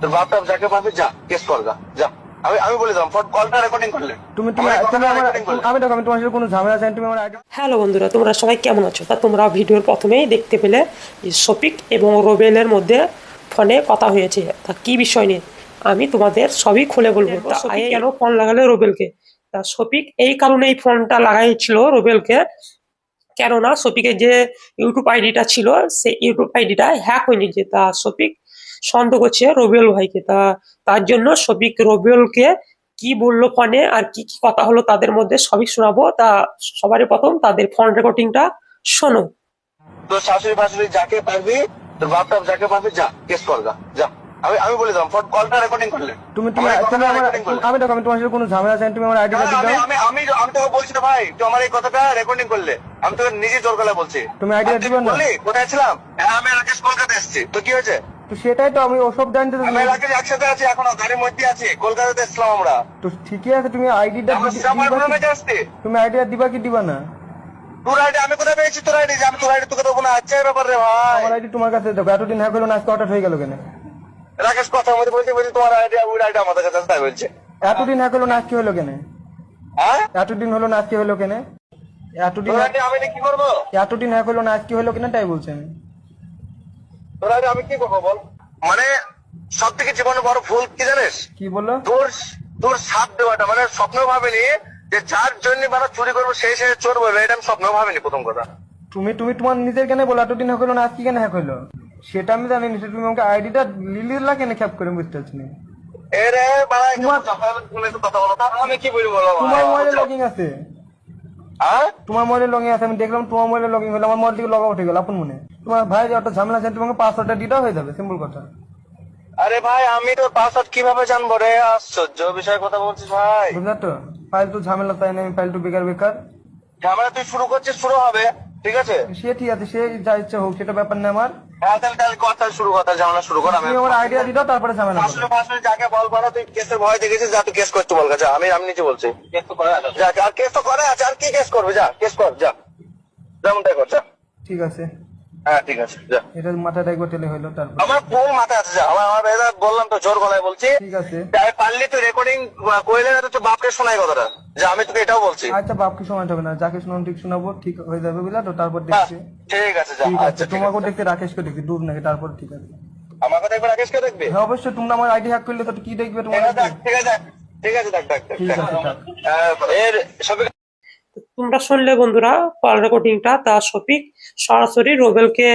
তোর বাপ টাপ যাকে পাবি যা কেস কর গা যা। আমি আমি বলে দিলাম ফট কলটা রেকর্ডিং করলে। তুমি তুমি আমার তুমি কথাটা আমার recording করলে। আমি দেখো আমি তোমার সাথে কোনো ঝামেলা চাই তুমি আমার হ্যালো বন্ধুরা তোমরা সবাই কেমন আছো? তা তোমরা ভিডিওর প্রথমেই দেখতে পেলে যে শফিক এবং রোবেলের মধ্যে ফোনে কথা হয়েছে। তা কি বিষয় নিয়ে? আমি তোমাদের সবই খুলে বলব। কেন ফোন লাগালে রোবেলকে? তা শফিক এই কারণে এই ফোনটা লাগাইছিল রোবেলকে। কেননা শফিকের যে ইউটিউব আইডিটা ছিল সেই ইউটিউব আইডিটা হ্যাক হয়ে নিয়েছে তা শফিক সন্দেহ করছে রবিউল ভাইকে। তা, তার জন্য শফিক রবিউলকে কি বলল ফোনে আর কি কি কথা হলো তাদের মধ্যে সবই শোনাবো। তা, সবারই প্রথম তাদের ফোন রেকর্ডিংটা শোনো। তো শাশুড়ি ফাশুড়ি যাকে পারবি, তোর বাপ যাকে পারবি, যা কেস কর গা যা। আমি আমি বলে দিলাম কলটা রেকর্ডিং করলে। তুমি তুমি তুমি আমার আমি দেখো আমি তোমার সাথে কোনো ঝামেলা চাই তুমি আমার আইডিটা আমি দিতে দাও আমি আমি আমি তোকে বলছি না ভাই তুই আমার এই কথাটা রেকর্ডিং করলে। আমি তোকে নিজে জোর গলায় বলছি। তুমি idea আর তুই দিবে না? কোথায় ছিলাম? হ্যাঁ আমি রাকেশ কলকাতা এসেছি। তো কি হয়েছে? তো সেটাই তো আমি ওসব জানতে আমি রাকেশ একসাথে আছি এখনও গাড়ির মধ্যে আছি কলকাতাতে এসলাম আমরা। তো ঠিকই আছে তুমি আইডিটা তুমি আইডিয়া দিবা কি দিবা না? তোর আইডি আমি কোথায় পেয়েছি তোর আইডি আমি তোর আইডি তোকে দেবো না আচ্ছা ব্যাপার রে ভাই। আমার আইডি তোমার কাছে দেখো এতদিন হ্যাঁ হলো না আজকে হঠাৎ হয়ে গেল কেন? রাকেশ কথা মধ্যে বলছি বলছি তোমার আইডি ওই আইডি আমাদের কাছে তাই বলছে। এতদিন হলো না আজকে হলো কেন? হ্যাঁ? এতদিন হলো না আজকে হলো কেন? এতদিন আমি কি করব? এতদিন হ্যাক হলো না আজকে হলো কেন তাই বলছি আমি। তোর আমি কি করব বল? মানে সব থেকে জীবনে বড় ভুল কি জানিস? কি বলল? তোর তোর সাপ দেওয়াটা মানে স্বপ্ন ভাবিনি যে যার জন্য মানে চুরি করব সেই সে চোর বলবে এটা আমি স্বপ্ন ভাবিনি প্রথম কথা। তুমি তুমি তোমার নিজের কেন বলো এতদিন হ্যাক হলো না আজকে কেন হ্যাক হলো? সেটা আমি জানি না তুমি আমাকে আইডিটা লিলিলা কেন খ্যাপ করে বুঝতে পারছি না? এরে কথা বলো আমি কি বলি বলো? তোমার মোবাইলে লগিং আছে? তোমার মোবাইলে লগিং আছে আমি দেখলাম তোমার মোবাইলে লগিং হলো আমার মোবাইল থেকে লগ আউট হয়ে গেল আপন মনে। তোমার ভাই যে একটা ঝামেলা আছে তোমাকে পাসওয়ার্ডটা দিতে হয়ে যাবে সিম্পল কথা। আরে ভাই আমি তোর পাসওয়ার্ড কীভাবে জানব রে? আশ্চর্য বিষয়ে কথা বলছিস ভাই। বুঝলে তো? ফাইল তো ঝামেলা তাই না? ফাইল তো বেকার বেকার। ঝামেলা তুই শুরু করছিস শুরু হবে। ঠিক আছে? সে ঠিক আছে সে যা ইচ্ছা হোক সেটা ব্যাপার না আমার। হ্যাঁ তাহলে তাহলে কথা শুরু কথা ঝামেলা শুরু কর আমি আমার আইডিয়া দিতে তারপরে ঝামেলা আসলে ফাসলে যাকে বল করা তুই কেসের ভয় দেখেছিস যা তুই কেস করতে বল যা আমি আমি নিচে বলছি। কেস তো করে যা আর কেস তো করে আছে আর কি কেস করবে? যা কেস কর যা। যেমনটাই কর যা ঠিক আছে। হ্যাঁ ঠিক আছে যা। এটা মাথায় একবার টেলে হইল তারপর। আমার ফুল মাথায় আছে যা। আমার আমার এবার বললাম তো জোর গলায় বলছি। ঠিক আছে। তাই পারলি তুই রেকর্ডিং কইলে না তো বাপকে শোনাই কথাটা। যে আমি তোকে এটাও বলছি। আচ্ছা বাপকে শোনাতে হবে না। যাকে শোনানো ঠিক শোনাবো ঠিক হয়ে যাবে বুঝলা তো তারপর হ্যাঁ, দেখছি। ঠিক আছে যা। ঠিক আচ্ছা আছে আছে। দেখতে রাকেশকে দেখি দূর নাকি তারপর ঠিক আছে। আমার কথা একবার রাকেশকে দেখবি? হ্যাঁ অবশ্যই তুমি আমার আইডি হ্যাক করলে তো কি দেখবে তোমার ঠিক আছে দেখ, ঠিক আছে দেখ দেখ দেখ, এর সবই তোমরা শুনলে বন্ধুরা কল রেকর্ডিংটা তা শফিক সরাসরি রোবেলকে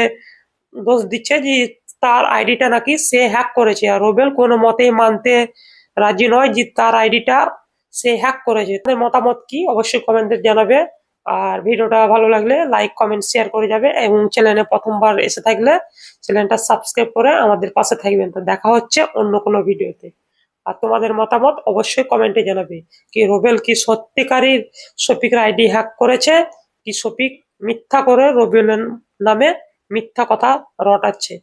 দোষ দিচ্ছে যে তার আইডিটা নাকি সে হ্যাক করেছে। আর রোবেল কোনো মতেই মানতে রাজি নয় যে তার আইডিটা সে হ্যাক করেছে। তাদের মতামত কি অবশ্যই কমেন্টে জানাবে। আর ভিডিওটা ভালো লাগলে লাইক কমেন্ট শেয়ার করে যাবে এবং চ্যানেলে প্রথমবার এসে থাকলে চ্যানেলটা সাবস্ক্রাইব করে আমাদের পাশে থাকবেন। তো দেখা হচ্ছে অন্য কোনো ভিডিওতে আর তোমাদের মতামত অবশ্যই কমেন্টে জানাবে। কি রোবেল কি সত্যিকারীর শফিকের আইডি হ্যাক করেছে? কি শফিক মিথ্যা করে রবিউলের নামে মিথ্যা কথা রটাচ্ছে?